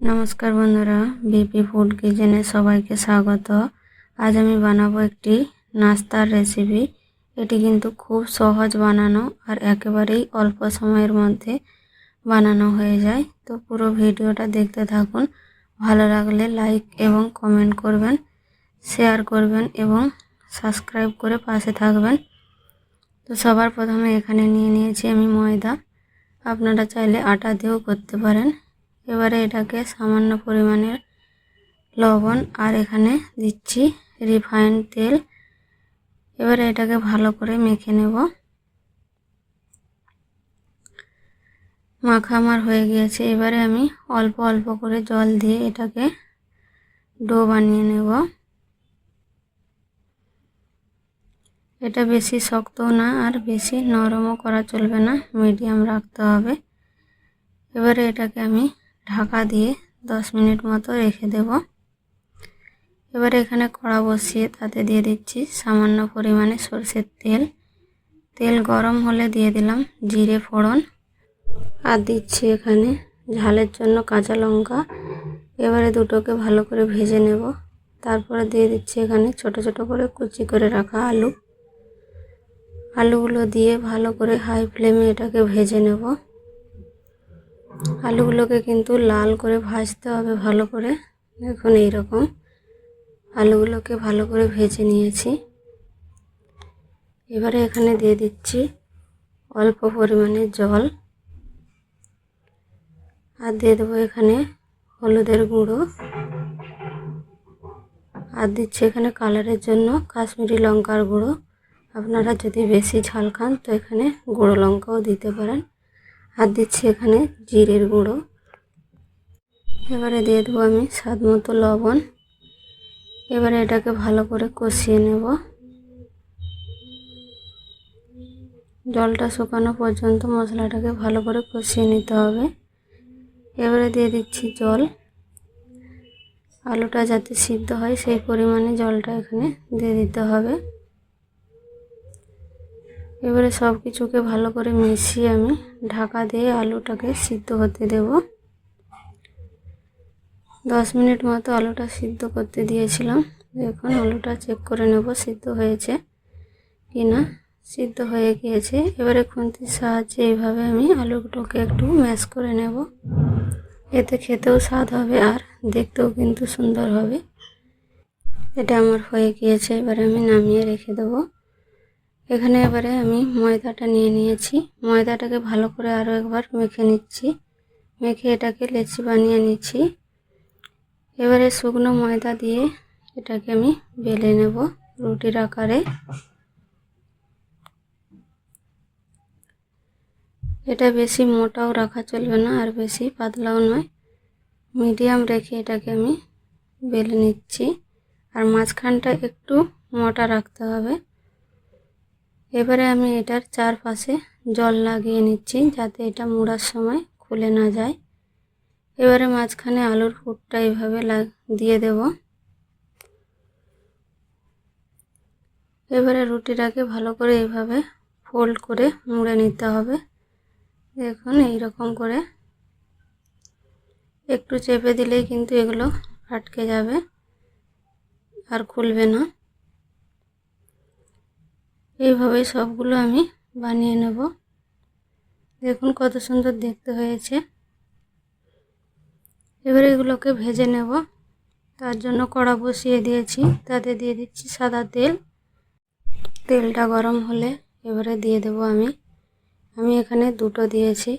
নমস্কার বন্ধুরা, BP food কিচেনে সবাইকে স্বাগত। আজ আমি বানাবো একটি নাস্তার রেসিপি। এটি কিন্তু খুব সহজ বানানো আর একেবারেই অল্প সময়ের মধ্যে বানানো হয়ে যায়। তো পুরো ভিডিওটা দেখতে থাকুন, ভালো লাগলে লাইক এবং কমেন্ট করবেন, শেয়ার করবেন এবং সাবস্ক্রাইব করে পাশে থাকবেন। তো সবার প্রথমে এখানে নিয়ে নিয়েছি আমি ময়দা। আপনারা চাইলে আটা দিয়েও করতে পারেন। এবারে এটাকে সামান্য পরিমাণের লবণ আর এখানে দিচ্ছি রিফাইন্ড তেল। এবারে এটাকে ভালো করে মেখে নেব। মাখা আমার হয়ে গিয়েছে। এবারে আমি অল্প অল্প করে জল দিয়ে এটাকে ডো বানিয়ে নেব। এটা বেশি শক্তও না আর বেশি নরমও করা চলবে না। মিডিয়াম রাখতে হবে। এবারে এটাকে আমি ঢাকা দিয়ে দশ মিনিট মতো রেখে দেব। এবারে এখানে কড়া বসিয়ে তাতে দিয়ে দিচ্ছি সামান্য পরিমাণে সর্ষের তেল। তেল গরম হলে দিয়ে দিলাম জিরে ফোড়ন। আর দিচ্ছি এখানে ঝালের জন্য কাঁচা লঙ্কা। এবারে দুটোকে ভালো করে ভেজে নেব। তারপরে দিয়ে দিচ্ছি এখানে ছোট ছোট করে কুচি করে রাখা আলু। আলুগুলো দিয়ে ভালো করে হাই ফ্লেমে এটাকে ভেজে নেব। আলুগুলোকে কিন্তু লাল করে ভাজতে হবে ভালো করে। দেখুন এইরকম। আলুগুলোকে ভালো করে ভেজে নিয়েছি। এবারে এখানে দিয়ে দিচ্ছি অল্প পরিমাণে জল। আর দিয়ে দেবো এখানে হলুদের গুঁড়ো। আর দিচ্ছি এখানে কালারের জন্য কাশ্মীরি লঙ্কার গুঁড়ো। আপনারা যদি বেশি ঝাল খান তো এখানে গুঁড়ো লঙ্কাও দিতে পারেন। আর দিচ্ছি এখানে জিরের গুঁড়ো। এবারে দিয়ে দেবো আমি স্বাদ মতো লবণ। এবারে এটাকে ভালো করে কষিয়ে নেব। জলটা শুকানো পর্যন্ত মশলাটাকে ভালো করে কষিয়ে নিতে হবে। এবারে দিয়ে দিচ্ছি জল। আলুটা যাতে সিদ্ধ হয় সেই পরিমাণে জলটা এখানে দিয়ে দিতে হবে। এবারে সব কিছুকে ভালো করে মিশিয়ে আমি ঢাকা দিয়ে আলুটাকে সিদ্ধ হতে দেব। দশ মিনিট মতো আলুটা সিদ্ধ করতে দিয়েছিলাম। এখন আলুটা চেক করে নেব সিদ্ধ হয়েছে কি না সিদ্ধ হয়ে গিয়েছে। এবারে খুন্তির সাহায্যে এইভাবে আমি আলুটাকে একটু ম্যাশ করে নেব। এতে খেতেও স্বাদ হবে আর দেখতেও কিন্তু সুন্দর হবে। এটা আমার হয়ে গিয়েছে। এবারে আমি নামিয়ে রেখে দেবো। এখানে এবারে আমি ময়দাটা নিয়ে নিয়েছি। ময়দাটাকে ভালো করে আরও একবার মেখে নিচ্ছি। মেখে এটাকে লেচি বানিয়ে নিচ্ছি। এবারে শুকনো ময়দা দিয়ে এটাকে আমি বেলে নেব রুটির আকারে। এটা বেশি মোটাও রাখা চলবে না, আর বেশি পাতলাও নয়। মিডিয়াম রেখে এটাকে আমি বেলে নিচ্ছি। আর মাঝখানটা একটু মোটা রাখতে হবে। এবারে আমি এটার চারপাশে জল লাগিয়ে নিচ্ছি যাতে এটা মুড়ার সময় খুলে না যায়। এবারে মাঝখানে আলুর ফুটটা এইভাবে দিয়ে দেব। এবারে রুটিটাকে ভালো করে এইভাবে ফোল্ড করে মুড়ে নিতে হবে। দেখুন এই রকম করে একটু চেপে দিলেই কিন্তু এগুলো আটকে যাবে আর খুলবে না। এইভাবে সবগুলো আমি বানিয়ে নেব। দেখুন কত সুন্দর দেখতে হয়েছে। এবার এগুলোকে ভেজে নেব। তার জন্য কড়া বসিয়ে দিয়েছি। তাতে দিয়ে দিচ্ছি সাদা তেল। তেলটা গরম হলে এবারে দিয়ে দেব আমি। আমি এখানে দুটো দিয়েছি।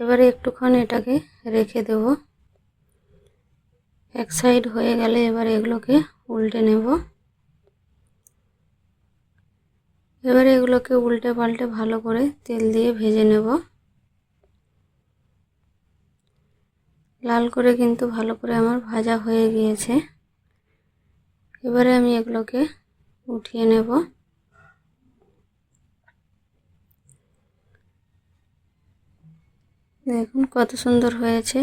এবারে একটুক্ষণ এটাকে রেখে দেব। এক সাইড হয়ে গেলে এবার এগুলোকে উল্টে নেব। এবারে এগুলোকে উল্টে পাল্টে ভালো করে তেল দিয়ে ভেজে নেব। লাল করে কিন্তু ভালো করে আমার ভাজা হয়ে গিয়েছে। এবারে আমি এগুলোকে উঠিয়ে নেব। দেখুন কত সুন্দর হয়েছে।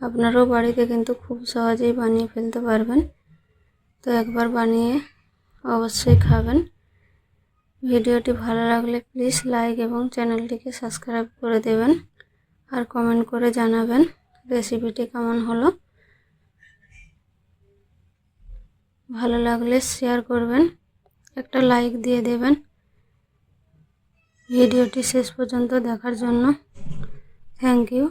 আপনারাও বাড়িতে কিন্তু খুব সহজেই বানিয়ে ফেলতে পারবেন। তো একবার বানিয়ে অবশ্যই খাবেন। ভিডিওটি ভালো লাগলে প্লিজ লাইক এবং চ্যানেলটিকে সাবস্ক্রাইব করে দেবেন আর কমেন্ট করে জানাবেন রেসিপিটি কেমন হলো। ভালো লাগলে শেয়ার করবেন, একটা লাইক দিয়ে দেবেন। ভিডিওটি শেষ পর্যন্ত দেখার জন্য থ্যাংক ইউ